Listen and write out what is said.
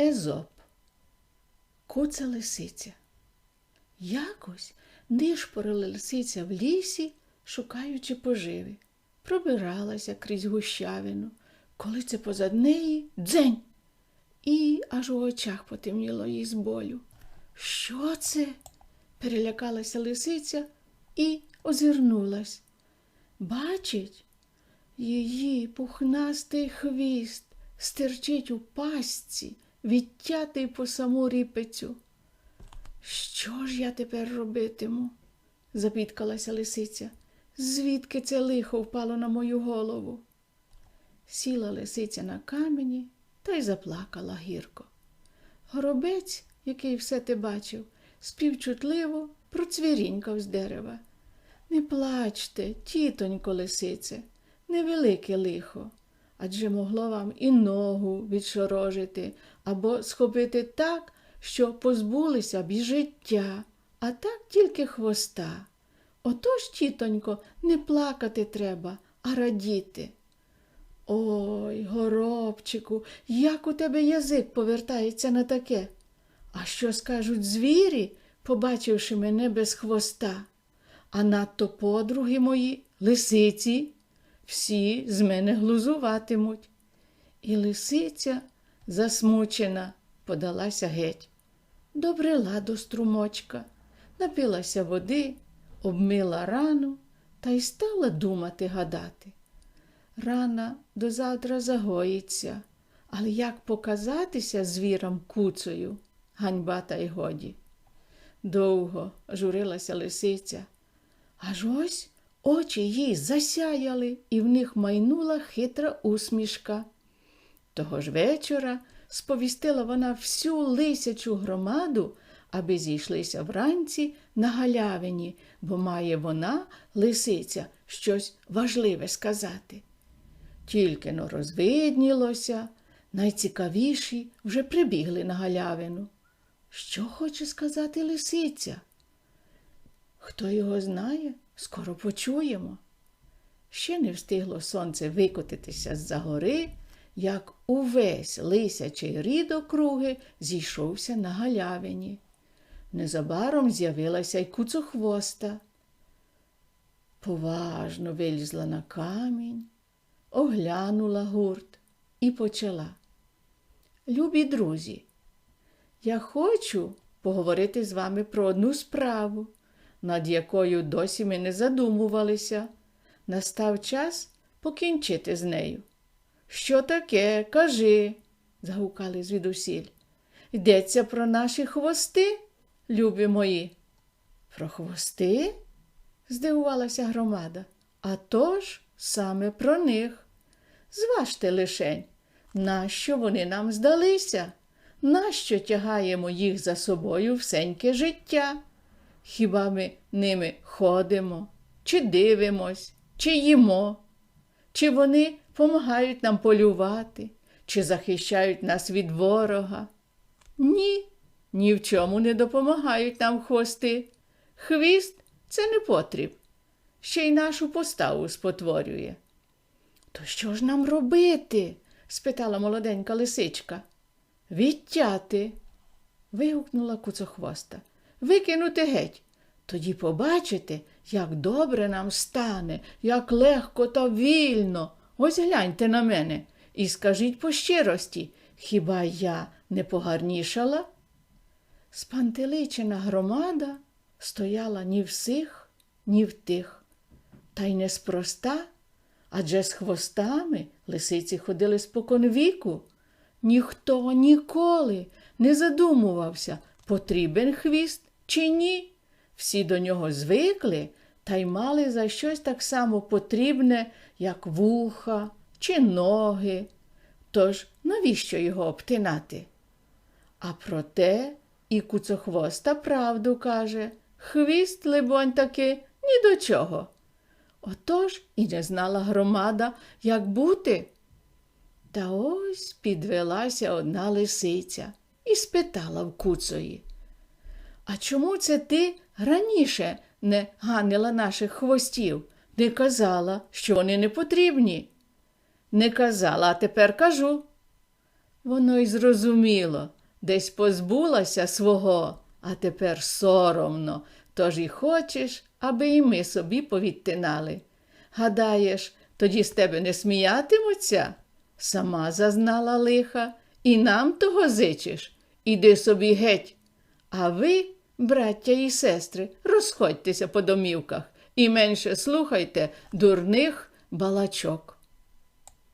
Езоп. Куца лисиця. Якось нишпорила лисиця в лісі, шукаючи поживи. Пробиралася крізь гущавину, коли це позад неї дзень. І аж у очах потемніло їй з болю. Що це? перелякалася лисиця і озирнулась. Бачить, її пухнастий хвіст стирчить у пастці, відтятий по саму ріпецю. Що ж я тепер робитиму? запіткалася лисиця. Звідки це лихо впало на мою голову? Сіла лисиця на камені та й заплакала гірко. Горобець, який все те бачив, співчутливо процвірінькав з дерева. Не плачте, тітонько лисице, невелике лихо, адже могло вам і ногу відшорожити або схопити так, що позбулися б і життя, а так тільки хвоста. Отож, тітонько, не плакати треба, а радіти. Ой, горобчику, як у тебе язик повертається на таке. А що скажуть звірі, побачивши мене без хвоста? А надто подруги мої, лисиці, всі з мене глузуватимуть. І лисиця, засмучена, подалася геть. Добрела до струмочка, напилася води, обмила рану та й стала думати гадати. Рана до завтра загоїться, але як показатися звірам куцею, ганьба та й годі. Довго журилася лисиця, аж ось очі їй засяяли, і в них майнула хитра усмішка. Того ж вечора сповістила вона всю лисячу громаду, аби зійшлися вранці на галявині, бо має вона, лисиця, щось важливе сказати. Тільки но розвиднілося, найцікавіші вже прибігли на галявину. Що хоче сказати лисиця? Хто його знає, скоро почуємо. Ще не встигло сонце викотитися з-за гори, як увесь лисячий рід округи зійшовся на галявині. Незабаром з'явилася й куцохвоста. Поважно вилізла на камінь, оглянула гурт і почала. Любі друзі, я хочу поговорити з вами про одну справу, над якою досі ми не задумувалися. Настав час покінчити з нею. Що таке, кажи, загукали звідусіль. Йдеться про наші хвости, любі мої. Про хвости? здивувалася громада. А тож саме про них. Зважте лишень, нащо вони нам здалися? Нащо тягаємо їх за собою всеньке життя? Хіба ми ними ходимо, чи дивимось, чи їмо? Чи вони помагають нам полювати, чи захищають нас від ворога? Ні, ні в чому не допомагають нам хвости. Хвіст це не потріб, ще й нашу поставу спотворює. То що ж нам робити? спитала молоденька лисичка. Відтяти. вигукнула куцохвоста. Викинути геть. Тоді побачите, як добре нам стане, як легко та вільно. Ось гляньте на мене і скажіть по щирості, хіба я не погарнішала? Спантеличена громада стояла ні в сих, ні в тих. Та й неспроста, адже з хвостами лисиці ходили споконвіку. Ніхто ніколи не задумувався, потрібен хвіст чи ні. Всі до нього звикли та й мали за щось так само потрібне, як вуха чи ноги. Тож навіщо його обтинати? А проте і куцохвоста правду каже хвіст, либонь, таки ні до чого. Отож і не знала громада, як бути. Та ось підвелася одна лисиця і спитала в куцої. А чому це ти раніше не ганила наших хвостів, не казала, що вони не потрібні? Не казала, а тепер кажу. Воно й зрозуміло, десь позбулася свого, а тепер соромно, тож і хочеш, аби і ми собі повідтинали. Гадаєш, тоді з тебе не сміятимуться? Сама зазнала лиха, і нам того зичиш. Іди собі геть. А ви, браття і сестри, розходьтеся по домівках і менше слухайте дурних балачок.